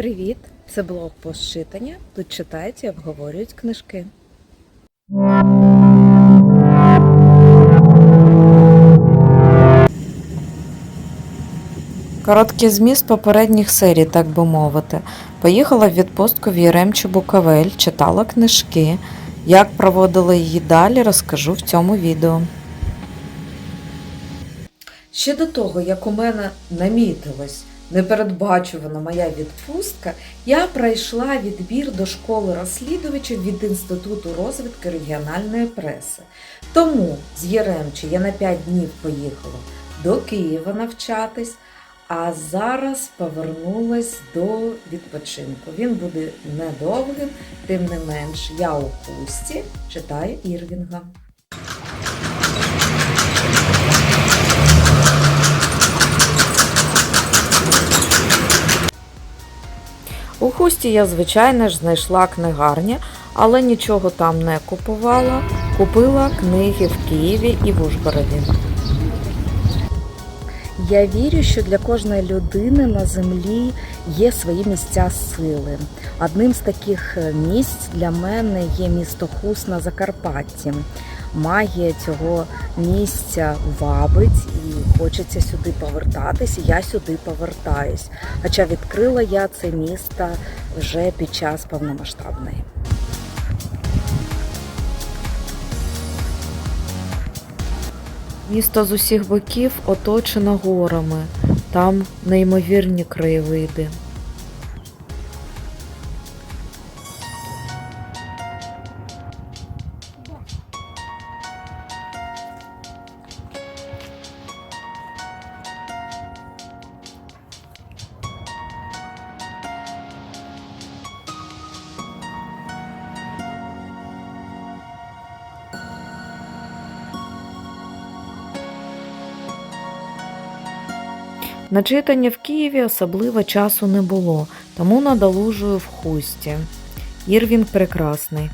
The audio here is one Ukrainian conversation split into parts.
Привіт! Це блог «Постчитання». Тут читають і обговорюють книжки. Короткий зміст попередніх серій, так би мовити. Поїхала в відпустку в Єремчу Буковель, читала книжки. Як проводила її далі, розкажу в цьому відео. Ще до того, як у мене намітилось непередбачувана моя відпустка, я пройшла відбір до школи розслідувачів від Інституту розвитку регіональної преси. Тому з Єремчі я на 5 днів поїхала до Києва навчатись, а зараз повернулась до відпочинку. Він буде недовгим, тим не менш, я у хусті читаю Ірвінга. У хусті я, звичайно ж, знайшла книгарня, але нічого там не купувала. Купила книги в Києві і в Ужгороді. Я вірю, що для кожної людини на землі є свої місця сили. Одним з таких місць для мене є місто Хус на Закарпатті. Магія цього місця вабить і хочеться сюди повертатись. і Я сюди повертаюсь. Хоча відкрила я це місто вже під час повномасштабної. Місто з усіх боків оточено горами. Там неймовірні краєвиди. На читання в Києві особливо часу не було, тому надолужую в хусті. Ірвінг прекрасний.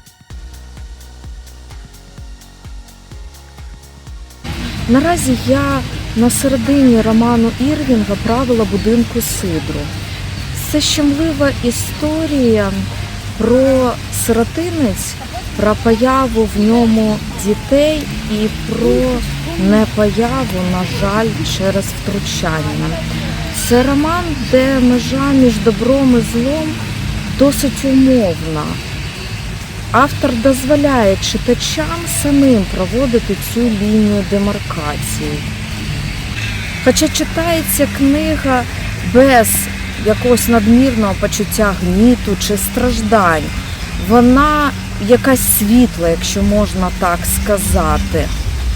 Наразі я на середині роману Ірвінга правила будинку Сидру. Це щемлива історія про сиротинець, про появу в ньому дітей і про непояву, на жаль, через втручання. Це роман, де межа між добром і злом досить умовна. Автор дозволяє читачам самим проводити цю лінію демаркації. Хоча читається книга без якогось надмірного почуття гніту чи страждань, вона якась світла, якщо можна так сказати.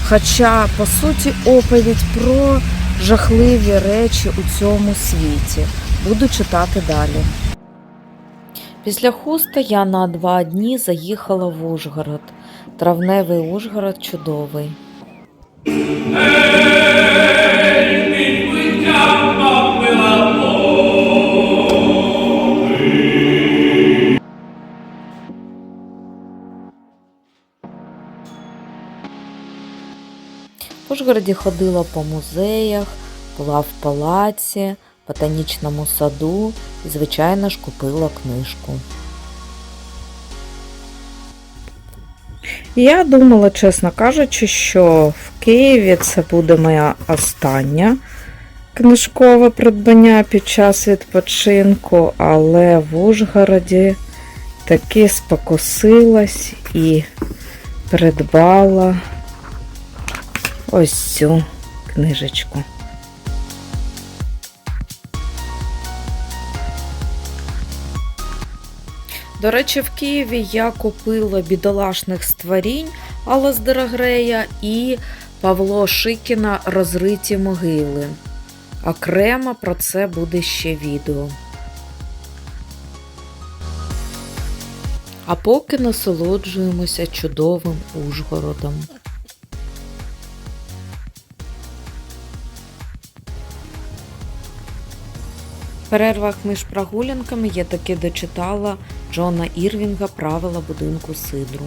Хоча, по суті, оповідь про жахливі речі у цьому світі. Буду читати далі. Після хуста я на два дні заїхала в Ужгород. Травневий Ужгород чудовий. Ужгороді ходила по музеях, була в палаці, ботанічному саду і, звичайно ж, купила книжку. Я думала, чесно кажучи, що в Києві це буде моя остання книжкове придбання під час відпочинку, але в Ужгороді таки спокусилась і придбала ось цю книжечку. До речі, в Києві я купила бідолашних створінь Алла Здерогрея і Павло Шикіна Розриті могили. Окремо про це буде ще відео. А поки насолоджуємося чудовим Ужгородом. Перервах між прогулянками я таки дочитала Джона Ірвінга Правила будинку Сидру.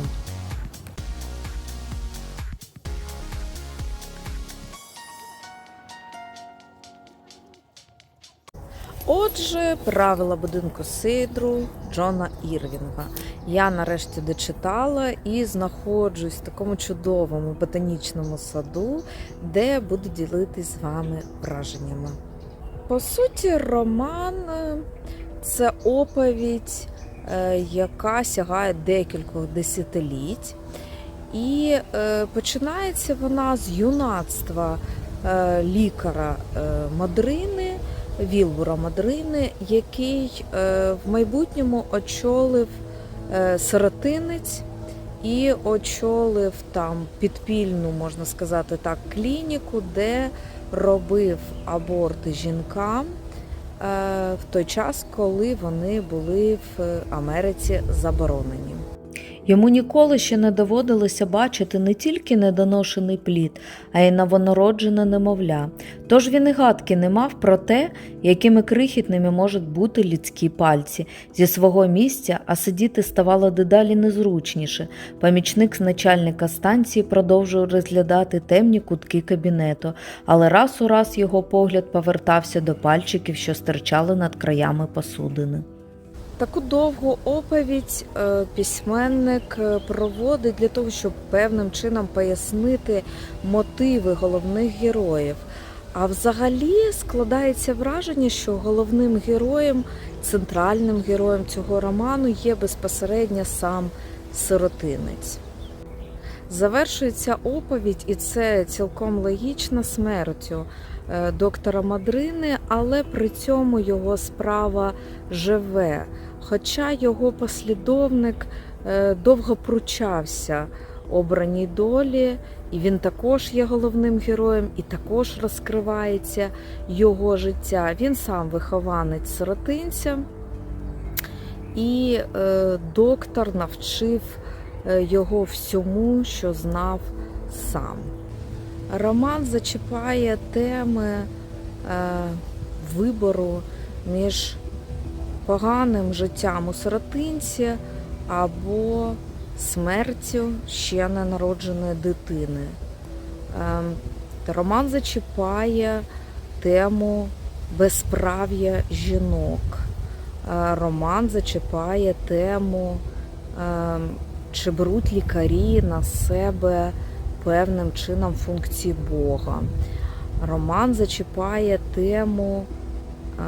Отже, правила будинку Сейдру Джона Ірвінга. Я нарешті дочитала і знаходжусь в такому чудовому ботанічному саду, де буду ділитись з вами враженнями. По суті, роман це оповідь, е, яка сягає декількох десятиліть. І е, починається вона з юнацтва е, лікаря е, Мадрини, Вілбура Мадрини, який в майбутньому очолив сиротинець і очолив там підпільну, можна сказати так, клініку, де робив аборти жінкам е, в той час, коли вони були в Америці заборонені. Йому ніколи ще не доводилося бачити не тільки недоношений плід, а й новонароджене немовля. Тож він і гадки не мав про те, якими крихітними можуть бути людські пальці. Зі свого місця, а сидіти ставало дедалі незручніше. Помічник з начальника станції продовжував розглядати темні кутки кабінету, але раз у раз його погляд повертався до пальчиків, що стирчали над краями посудини. Таку довгу оповідь е, письменник е, проводить для того, щоб певним чином пояснити мотиви головних героїв. А взагалі складається враження, що головним героєм, центральним героєм цього роману є безпосередньо сам сиротинець. Завершується оповідь, і це цілком логічно смертю доктора Мадрини, але при цьому його справа живе. Хоча його послідовник е, довго пручався обраній долі, і він також є головним героєм, і також розкривається його життя. Він сам вихованець сиротинця, і е, доктор навчив е, його всьому, що знав сам. Роман зачіпає теми е, вибору між поганим життям у сиротинці або смертю ще ненародженої дитини. Ем, Роман зачіпає тему безправ'я жінок. Е, Роман зачіпає тему, ем, чи беруть лікарі на себе певним чином функції Бога. Роман зачіпає тему е,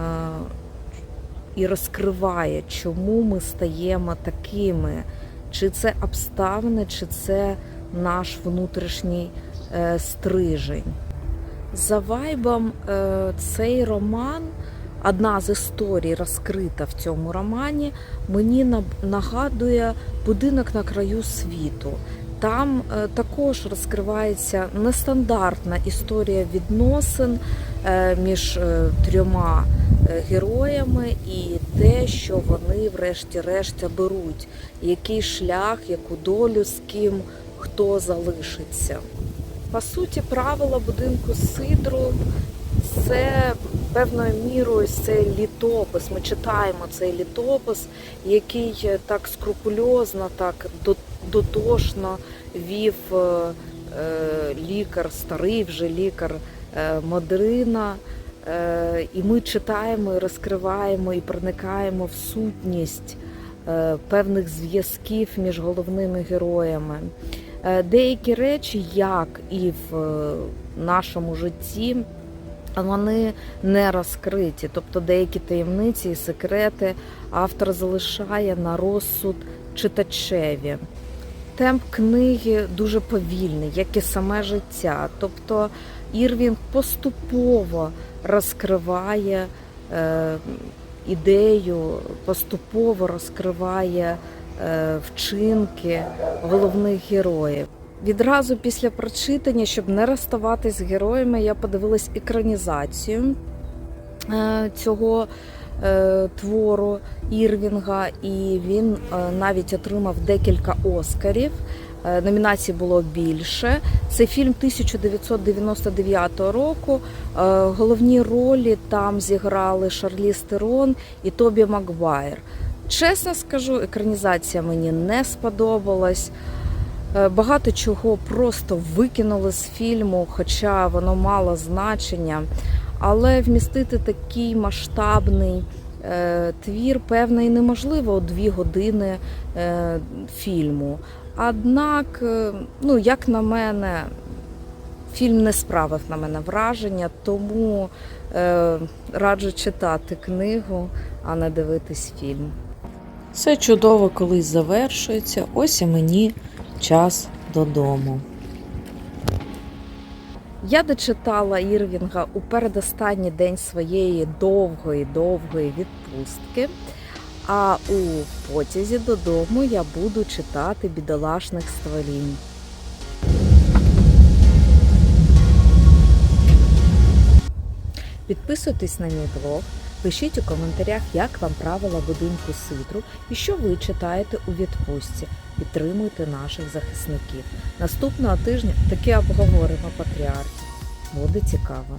і розкриває, чому ми стаємо такими, чи це обставини, чи це наш внутрішній е, стрижень. За вайбом е, цей роман, одна з історій розкрита в цьому романі, мені нагадує будинок на краю світу. Там е, також розкривається нестандартна історія відносин е, між е, трьома героями і те, що вони врешті-решт беруть, який шлях, яку долю з ким хто залишиться. По суті, правила будинку Сидру це певною мірою це літопис. Ми читаємо цей літопис, який так скрупульозно, так до- дотошно вів е, е, лікар, старий вже лікар е, Модрина. Е, І ми читаємо, і розкриваємо і проникаємо в сутність певних зв'язків між головними героями. Деякі речі, як і в нашому житті, вони не розкриті. Тобто деякі таємниці і секрети автор залишає на розсуд читачеві. Темп книги дуже повільний, як і саме життя. Тобто Ірвінг поступово розкриває е, ідею, поступово розкриває е, вчинки головних героїв. Відразу після прочитання, щоб не розставатись з героями, я подивилась екранізацію е, цього твору Ірвінга, і він е, навіть отримав декілька Оскарів. Е, Номінацій було більше. Це фільм 1999 року. Е, Головні ролі там зіграли Шарлі Стерон і Тобі Макгвайр. Чесно скажу, екранізація мені не сподобалась. Е, Багато чого просто викинули з фільму, хоча воно мало значення. Але вмістити такий масштабний е, твір, певно, і неможливо дві години е, фільму. Однак, е, ну, як на мене, фільм не справив на мене враження, тому раджу читати книгу, а не дивитись фільм. Все чудово колись завершується. Ось і мені час додому. Я дочитала Ірвінга у передостанній день своєї довгої довгої відпустки. А у потязі додому я буду читати бідолашних стволінь. Підписуйтесь на мій блог, пишіть у коментарях, як вам правила будинку Сидру і що ви читаєте у відпустці. Підтримуйте наших захисників. Наступного тижня таки обговоримо патріархів. Буде цікаво.